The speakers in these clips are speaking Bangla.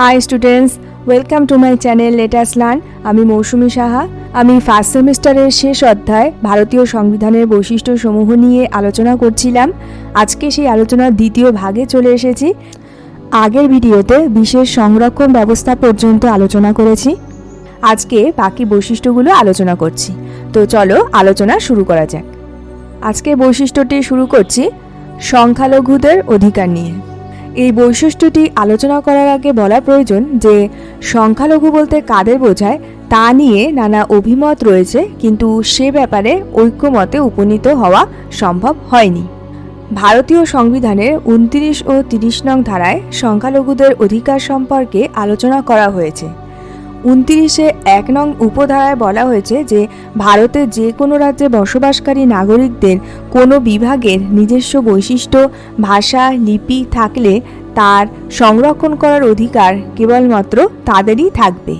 Hi students welcome to my channel let's learn আমি মৌসুমি সাহা। আমি ফার্স্ট সেমিস্টারের শেষ অধ্যায় ভারতীয় সংবিধানের বৈশিষ্ট্য সমূহ নিয়ে আলোচনা করছিলাম। আজকে সেই আলোচনার দ্বিতীয় ভাগে চলে এসেছি। আগের ভিডিওতে বিশেষ সংরক্ষণ ব্যবস্থা পর্যন্ত আলোচনা করেছি। আজকে বাকি বৈশিষ্ট্যগুলো আলোচনা করছি। তো চলো আলোচনা শুরু করা যাক। আজকে বৈশিষ্ট্যটি শুরু করছি সংখ্যালঘুদের অধিকার নিয়ে। এই বৈশিষ্ট্যটি আলোচনা করার আগে বলা প্রয়োজন যে, সংখ্যালঘু বলতে কাদের বোঝায় তা নিয়ে নানা অভিমত রয়েছে, কিন্তু সে ব্যাপারে ঐক্যমতে উপনীত হওয়া সম্ভব হয়নি। ভারতীয় সংবিধানের উনত্রিশ ও তিরিশ নং ধারায় সংখ্যালঘুদের অধিকার সম্পর্কে আলোচনা করা হয়েছে। উনত্রিশে এক নং উপধারায় বলা হয়েছে যে, ভারতের যে কোনো রাজ্যে বসবাসকারী নাগরিকদের কোনো বিভাগের নিজস্ব বৈশিষ্ট্য, ভাষা, লিপি থাকলে তার সংরক্ষণ করার অধিকার কেবলমাত্র তাদেরই থাকবে।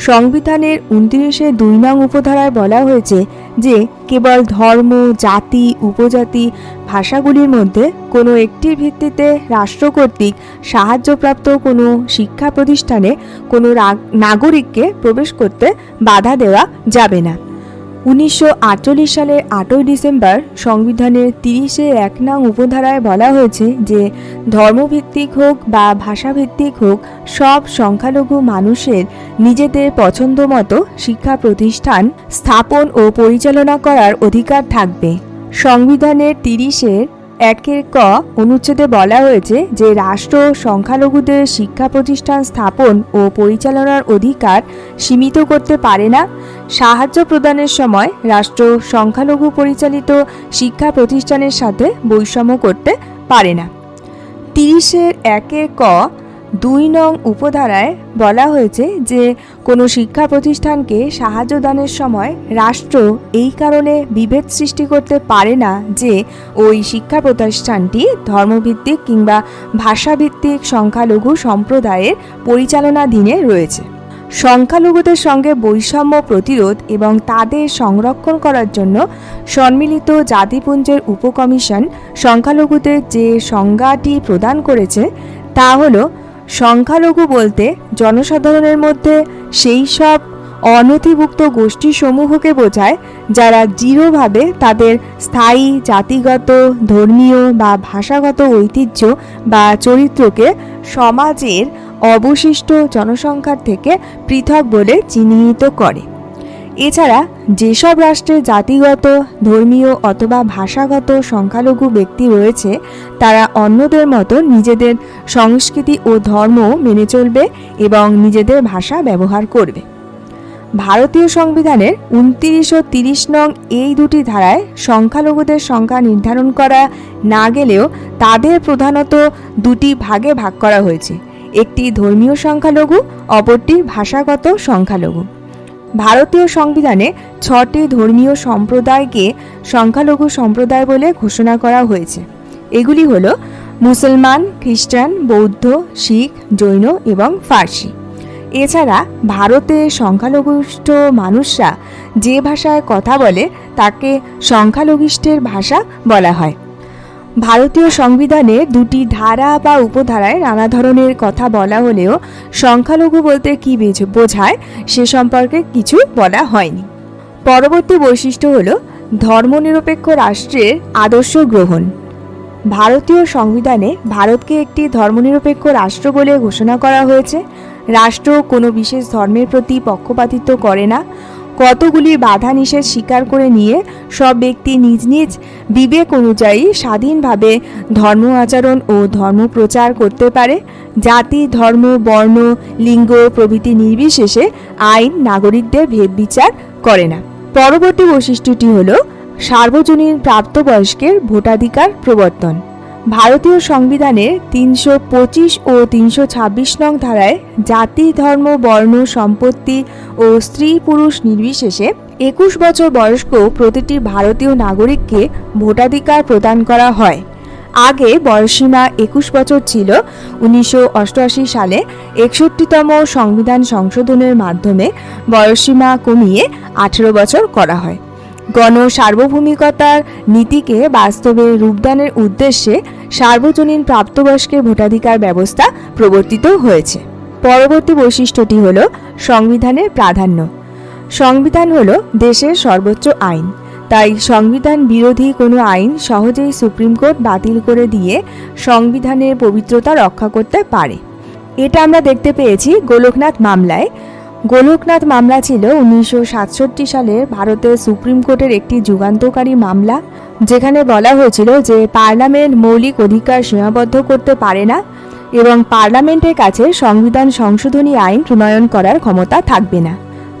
সংবিধানের উনত্রিশে দুই নং উপধারায় বলা হয়েছে যে কেবল ধর্ম, জাতি, উপজাতি, ভাষাগুলির মধ্যে কোনো একটির ভিত্তিতে রাষ্ট্র কর্তৃক সাহায্যপ্রাপ্ত কোনো শিক্ষা প্রতিষ্ঠানে কোনো নাগরিককে প্রবেশ করতে বাধা দেওয়া যাবে না। উনিশশো আটচল্লিশ সালের আটই ডিসেম্বর সংবিধানের তিরিশে এক নং উপধারায় বলা হয়েছে যে ধর্মভিত্তিক হোক বা ভাষাভিত্তিক হোক, সব সংখ্যালঘু মানুষের নিজেদের পছন্দ মতো শিক্ষা প্রতিষ্ঠান স্থাপন ও পরিচালনা করার অধিকার থাকবে। সংবিধানের তিরিশের একের ক অনুচ্ছেদে বলা হয়েছে যে রাষ্ট্র সংখ্যালঘুদের শিক্ষা প্রতিষ্ঠান স্থাপন ও পরিচালনার অধিকার সীমিত করতে পারে না। সাহায্য প্রদানের সময় রাষ্ট্র সংখ্যালঘু পরিচালিত শিক্ষা প্রতিষ্ঠানের সাথে বৈষম্য করতে পারে না। তিরিশের একের ক দুই নং উপধারায় বলা হয়েছে যে কোনো শিক্ষা প্রতিষ্ঠানকে সাহায্য দানের সময় রাষ্ট্র এই কারণে বিভেদ সৃষ্টি করতে পারে না যে ওই শিক্ষা প্রতিষ্ঠানটি ধর্মভিত্তিক কিংবা ভাষাভিত্তিক সংখ্যালঘু সম্প্রদায়ের পরিচালনাধীনে রয়েছে। সংখ্যালঘুদের সঙ্গে বৈষম্য প্রতিরোধ এবং তাদের সংরক্ষণ করার জন্য সম্মিলিত জাতিপুঞ্জের উপকমিশন সংখ্যালঘুদের যে সংজ্ঞাটি প্রদান করেছে, তা হল, সংখ্যালঘু বলতে জনসাধারণের মধ্যে সেই সব অনথিভুক্ত গোষ্ঠীসমূহকে বোঝায় যারা দৃঢ়ভাবে তাদের স্থায়ী, জাতিগত, ধর্মীয় বা ভাষাগত ঐতিহ্য বা চরিত্রকে সমাজের অবশিষ্ট জনসংখ্যার থেকে পৃথক বলে চিহ্নিত করে। এছাড়া যেসব রাষ্ট্রে জাতিগত, ধর্মীয় অথবা ভাষাগত সংখ্যালঘু ব্যক্তি রয়েছে, তারা অন্যদের মতো নিজেদের সংস্কৃতি ও ধর্ম মেনে চলবে এবং নিজেদের ভাষা ব্যবহার করবে। ভারতীয় সংবিধানের উনত্রিশ ও তিরিশ নং এই দুটি ধারায় সংখ্যালঘুদের সংখ্যা নির্ধারণ করা না গেলেও তাদের প্রধানত দুটি ভাগে ভাগ করা হয়েছে। একটি ধর্মীয় সংখ্যালঘু, অপরটি ভাষাগত সংখ্যালঘু। ভারতীয় সংবিধানে ছটি ধর্মীয় সম্প্রদায়কে সংখ্যালঘু সম্প্রদায় বলে ঘোষণা করা হয়েছে। এগুলি হল মুসলমান, খ্রিস্টান, বৌদ্ধ, শিখ, জৈন এবং ফার্সি। এছাড়া ভারতে সংখ্যালঘুষ্ঠ মানুষরা যে ভাষায় কথা বলে তাকে সংখ্যালঘিষ্ঠের ভাষা বলা হয়। ভারতীয় সংবিধানে দুটি ধারা বা উপধারায় নানা ধরনের কথা বলা হলেও সংখ্যালঘু বলতে কী বোঝায় সে সম্পর্কে কিছু বলা হয়নি। পরবর্তী বৈশিষ্ট্য হল ধর্মনিরপেক্ষ রাষ্ট্রের আদর্শ গ্রহণ। ভারতীয় সংবিধানে ভারতকে একটি ধর্মনিরপেক্ষ রাষ্ট্র বলে ঘোষণা করা হয়েছে। রাষ্ট্র কোনো বিশেষ ধর্মের প্রতি পক্ষপাতিত্ব করে না। কতগুলি বাধা নিষেধ স্বীকার করে নিয়ে সব ব্যক্তি নিজ নিজ বিবেক অনুযায়ী স্বাধীনভাবে ধর্ম আচরণ ও ধর্ম প্রচার করতে পারে। জাতি, ধর্ম, বর্ণ, লিঙ্গ প্রভৃতি নির্বিশেষে আইন, নাগরিকদের ভেদ বিচার করে না। পরবর্তী বৈশিষ্ট্যটি হল সার্বজনীন প্রাপ্তবয়স্কের ভোটাধিকার প্রবর্তন। ভারতীয় সংবিধানের তিনশো পঁচিশ ও তিনশো ছাব্বিশ নং ধারায় জাতি, ধর্ম, বর্ণ, সম্পত্তি ও স্ত্রী পুরুষ নির্বিশেষে একুশ বছর বয়স্ক প্রতিটি ভারতীয় নাগরিককে ভোটাধিকার প্রদান করা হয়। আগে বয়সীমা একুশ বছর ছিল। উনিশশো অষ্টআশি সালে একষট্টিতম সংবিধান সংশোধনের মাধ্যমে বয়সীমা কমিয়ে আঠেরো বছর করা হয়। গণ সার্বভৌমিকতার নীতিকে বাস্তবে রূপদানের উদ্দেশ্যে সার্বজনীন প্রাপ্তবয়স্কের ভোটাধিকার ব্যবস্থা প্রবর্তিত হয়েছে। পরবর্তী বৈশিষ্ট্যটি হল সংবিধানের প্রাধান্য। সংবিধান হল দেশের সর্বোচ্চ আইন। তাই সংবিধান বিরোধী কোনো আইন সহজেই সুপ্রিম কোর্ট বাতিল করে দিয়ে সংবিধানের পবিত্রতা রক্ষা করতে পারে। এটা আমরা দেখতে পেয়েছি গোলকনাথ মামলায়। গোলকনাথ মামলা ছিল উনিশশো সাতষট্টি সালের ভারতের সুপ্রিম কোর্টের একটি যুগান্তকারী মামলা, যেখানে বলা হয়েছিল যে পার্লামেন্ট মৌলিক অধিকার সীমাবদ্ধ করতে পারে না এবং পার্লামেন্টের কাছে সংবিধান সংশোধনী আইন প্রণয়ন করার ক্ষমতা থাকবে না।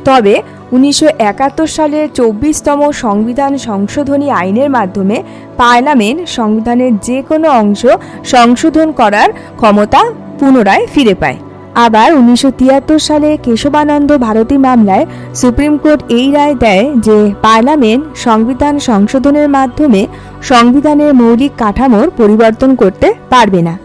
তবে উনিশশো একাত্তর সালের চব্বিশতম সংবিধান সংশোধনী আইনের মাধ্যমে পার্লামেন্ট সংবিধানের যে কোনো অংশ সংশোধন করার ক্ষমতা পুনরায় ফিরে পায়। আবার উনিশশো তিয়াত্তর সালে কেশবানন্দ ভারতী মামলায় সুপ্রিম কোর্ট এই রায় দেয় যে পার্লামেন্ট সংবিধান সংশোধনের মাধ্যমে সংবিধানের মৌলিক কাঠামোর পরিবর্তন করতে পারবে না।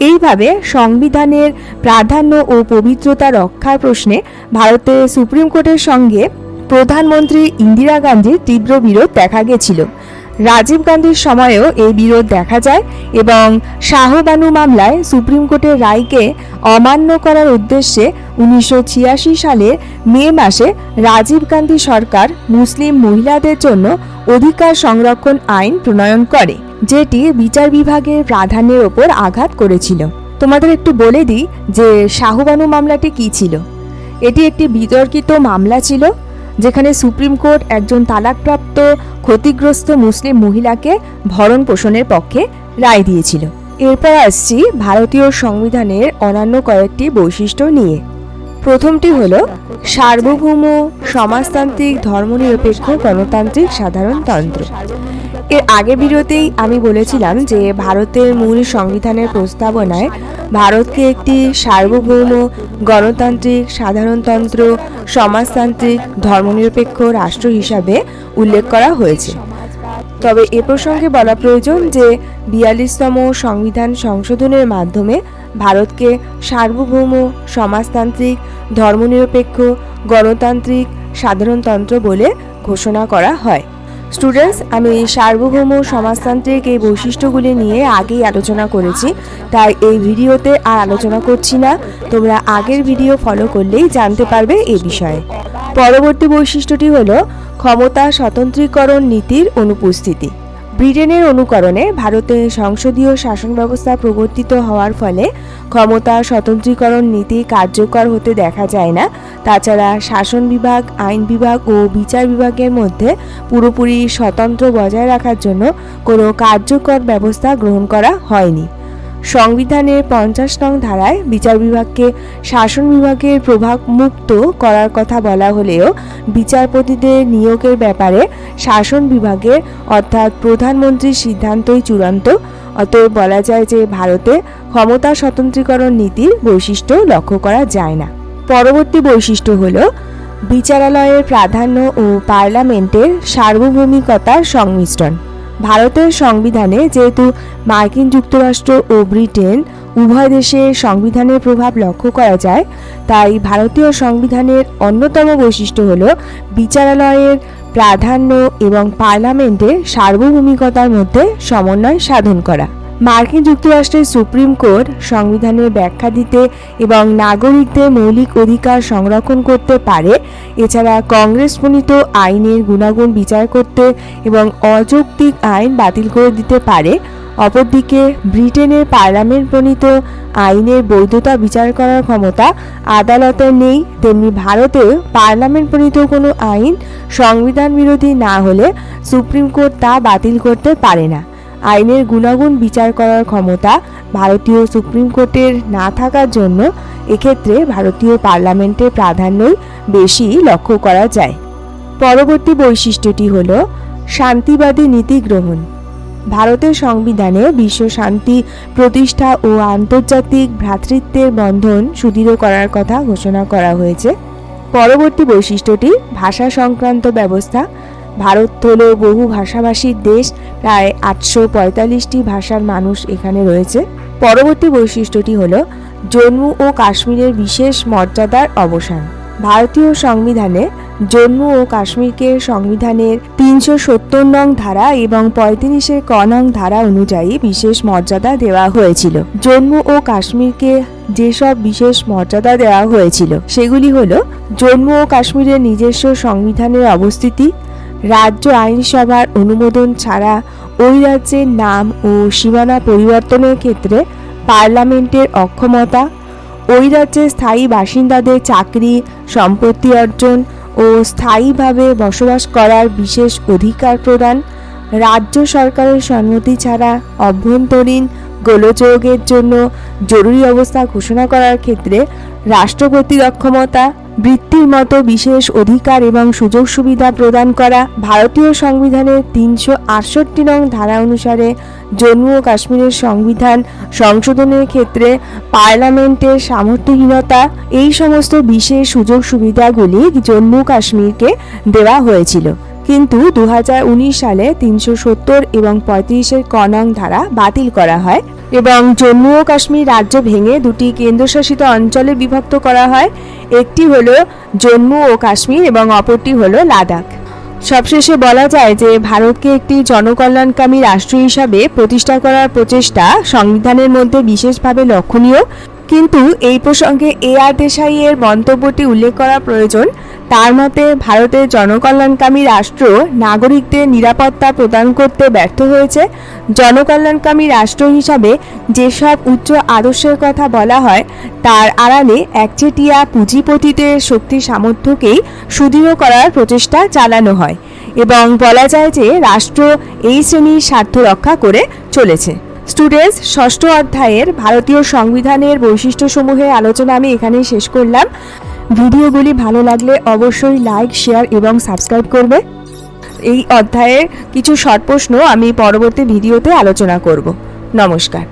এইভাবে সংবিধানের প্রাধান্য ও পবিত্রতা রক্ষার প্রশ্নে ভারতের সুপ্রিম কোর্টের সঙ্গে প্রধানমন্ত্রী ইন্দিরা গান্ধীর তীব্র বিরোধ দেখা গেছিল। রাজীব গান্ধীর সময়েও এই বিরোধ দেখা যায় এবং শাহবানু মামলায় সুপ্রিম কোর্টের রায়কে অমান্য করার উদ্দেশ্যে উনিশশো সালের মে মাসে রাজীব গান্ধী সরকার মুসলিম মহিলাদের জন্য অধিকার সংরক্ষণ আইন প্রণয়ন করে, যেটি বিচার বিভাগের প্রাধান্যের ওপর আঘাত করেছিল। তোমাদের একটু বলে দিই যে শাহবানু মামলাটি কী ছিল? এটি একটি বিতর্কিত মামলা ছিল। যেখানে সুপ্রিম কোর্ট একজন তালাকপ্রাপ্ত ক্ষতিগ্রস্ত মুসলিম মহিলাকে ভরণ পোষণের পক্ষে রায় দিয়েছিল। এরপর আসছি ভারতীয় সংবিধানের অন্যান্য কয়েকটি বৈশিষ্ট্য নিয়ে। প্রথমটি হল, সার্বভৌম, সমাজতান্ত্রিক, ধর্মনিরপেক্ষ গণতান্ত্রিক সাধারণতন্ত্র। এর আগের ভিডিওতেই আমি বলেছিলাম যে ভারতের মূল সংবিধানের প্রস্তাবনায় ভারতকে একটি সার্বভৌম গণতান্ত্রিক, সাধারণতন্ত্র, সমাজতান্ত্রিক, ধর্মনিরপেক্ষ রাষ্ট্র হিসাবে উল্লেখ করা হয়েছে। তবে এ প্রসঙ্গে বলা প্রয়োজন যে বিয়াল্লিশতম সংবিধান সংশোধনের মাধ্যমে ভারতকে সার্বভৌম, সমাজতান্ত্রিক, ধর্মনিরপেক্ষ, গণতান্ত্রিক, সাধারণতন্ত্র বলে ঘোষণা করা হয়। স্টুডেন্টস আমি সার্বভৌম সমাজতান্ত্রিক এই বৈশিষ্ট্যগুলি নিয়ে আগেই আলোচনা করেছি। তাই এই ভিডিওতে আর আলোচনা করছি না। তোমরা আগের ভিডিও ফলো করলেই জানতে পারবে এ বিষয়ে। পরবর্তী বৈশিষ্ট্যটি হল ক্ষমতা স্বতন্ত্রীকরণ নীতির অনুপস্থিতি। ব্রিটেনের অনুকরণে ভারতে সংসদীয় শাসন ব্যবস্থা প্রবর্তিত হওয়ার ফলে ক্ষমতা স্বতন্ত্রীকরণ নীতি কার্যকর হতে দেখা যায় না। তাছাড়া শাসন বিভাগ, আইন বিভাগ ও বিচার বিভাগের মধ্যে পুরোপুরি স্বতন্ত্র বজায় রাখার জন্য কোনো কার্যকর ব্যবস্থা গ্রহণ করা হয়নি। সংবিধানের পঞ্চাশ নং ধারায় বিচার বিভাগকে শাসন বিভাগের প্রভাব মুক্ত করার কথা বলা হলেও বিচারপতিদের নিয়োগের ব্যাপারে শাসন বিভাগের অর্থাৎ প্রধানমন্ত্রীর সিদ্ধান্তই চূড়ান্ত। অতএব বলা যায় যে ভারতে ক্ষমতা স্বতন্ত্রীকরণ নীতির বৈশিষ্ট্য লক্ষ্য করা যায় না। পরবর্তী বৈশিষ্ট্য হল, বিচারালয়ের প্রাধান্য ও পার্লামেন্টের সার্বভৌমিকতার সংমিশ্রণ। ভারতের সংবিধানে যেহেতু মার্কিন যুক্তরাষ্ট্র ও ব্রিটেন উভয় দেশের সংবিধানের প্রভাব লক্ষ্য করা যায়, তাই ভারতীয় সংবিধানের অন্যতম বৈশিষ্ট্য হল বিচারালয়ের প্রাধান্য এবং পার্লামেন্টের সার্বভৌমিকতার মধ্যে সমন্বয় সাধন করা। মার্কিন যুক্তরাষ্ট্রের সুপ্রিম কোর্ট সংবিধানের ব্যাখ্যা দিতে এবং নাগরিকদের মৌলিক অধিকার সংরক্ষণ করতে পারে। এছাড়া কংগ্রেস প্রণীত আইনের গুণাগুণ বিচার করতে এবং অযৌক্তিক আইন বাতিল করে দিতে পারে। অপরদিকে ব্রিটেনের পার্লামেন্ট প্রণীত আইনের বৈধতা বিচার করার ক্ষমতা আদালতের নেই। তেমনি ভারতেও পার্লামেন্ট প্রণীত কোনো আইন সংবিধান বিরোধী না হলে সুপ্রিম কোর্ট তা বাতিল করতে পারে না। আইনের গুণাগুণ বিচার করার ক্ষমতা ভারতীয় সুপ্রিম কোর্টের না থাকার জন্য এক্ষেত্রে ভারতীয় পার্লামেন্টের প্রাধান্যই বেশি লক্ষ্য করা যায়। পরবর্তী বৈশিষ্ট্যটি হল শান্তিবাদী নীতি গ্রহণ। ভারতের সংবিধানে বিশ্ব শান্তি প্রতিষ্ঠা ও আন্তর্জাতিক ভ্রাতৃত্বের বন্ধন সুদৃঢ় করার কথা ঘোষণা করা হয়েছে। পরবর্তী বৈশিষ্ট্যটি ভাষা সংক্রান্ত ব্যবস্থা ভারত হল বহু ভাষাভাষীর দেশ, প্রায় আটশো পঁয়তাল্লিশটি ভাষার মানুষ এখানে রয়েছে। পরবর্তী বৈশিষ্ট্যটি হল জম্মু ও কাশ্মীরের বিশেষ মর্যাদার অবসান। ভারতীয় সংবিধানে জম্মু ও কাশ্মীরকে সংবিধানের তিনশো সত্তর নং ধারা এবং পঁয়ত্রিশের ক নং ধারা অনুযায়ী বিশেষ মর্যাদা দেওয়া হয়েছিল। জম্মু ও কাশ্মীরকে যেসব বিশেষ মর্যাদা দেওয়া হয়েছিল, সেগুলি হলো জম্মু ও কাশ্মীরের নিজস্ব সংবিধানের অবস্থিতি রাজ্য আইনসভার অনুমোদন ছাড়া ওই রাজ্যের নাম ও সীমানা পরিবর্তনের ক্ষেত্রে পার্লামেন্টের অক্ষমতা, ওই রাজ্যের স্থায়ী বাসিন্দাদের চাকরি, সম্পত্তি অর্জন ও স্থায়ীভাবে বসবাস করার বিশেষ অধিকার প্রদান রাজ্য সরকারের সম্মতি ছাড়া অভ্যন্তরীণ গোলযোগের জন্য জরুরি অবস্থা ঘোষণা করার ক্ষেত্রে রাষ্ট্রপতির অক্ষমতা বৃত্তির মতো বিশেষ অধিকার এবং সুযোগ সুবিধা প্রদান করা ভারতীয় সংবিধানের তিনশো আটষট্টি নং ধারা অনুসারে জম্মু ও কাশ্মীরের সংবিধান সংশোধনের ক্ষেত্রে পার্লামেন্টের সামর্থ্যহীনতা, এই সমস্ত বিশেষ সুযোগ সুবিধাগুলি জম্মু কাশ্মীরকে দেওয়া হয়েছিল। কিন্তু দু হাজার উনিশ সালে তিনশো সত্তর এবং পঁয়ত্রিশের কনং ধারা বাতিল করা হয়। এবং জম্মু ও কাশ্মীর রাজ্য ভেঙে দুটি কেন্দ্রশাসিত অঞ্চলে বিভক্ত করা হয়। একটি হল জম্মু ও কাশ্মীর এবং অপরটি হল লাদাখ। সবশেষে বলা যায় যে, ভারতকে একটি জনকল্যাণকামী রাষ্ট্র হিসাবে প্রতিষ্ঠা করার প্রচেষ্টা সংবিধানের মধ্যে বিশেষভাবে লক্ষণীয়। কিন্তু এই প্রসঙ্গে এ আর দেশাই এর মন্তব্যটি উল্লেখ করা প্রয়োজন। তার মতে ভারতের জনকল্যাণকামী রাষ্ট্র নাগরিকদের নিরাপত্তা প্রদান করতে ব্যর্থ হয়েছে। জনকল্যাণকামী রাষ্ট্র হিসাবে যেসব উচ্চ আদর্শের কথা বলা হয়, তার আড়ালে একচেটিয়া পুঁজিপতিদের শক্তি সামর্থ্যকেই সুদৃঢ় করার প্রচেষ্টা চালানো হয় এবং বলা যায় যে রাষ্ট্র এই শ্রেণির স্বার্থ রক্ষা করে চলেছে। স্টুডেন্টস, ষষ্ঠ অধ্যায়ের ভারতীয় সংবিধানের বৈশিষ্ট্যসমূহের আলোচনা আমি এখানেই শেষ করলাম। ভিডিওগুলি ভালো লাগলে অবশ্যই লাইক শেয়ার এবং সাবস্ক্রাইব করবে। এই অধ্যায়ের কিছু শর্ট প্রশ্ন আমি পরবর্তী ভিডিওতে আলোচনা করব। নমস্কার।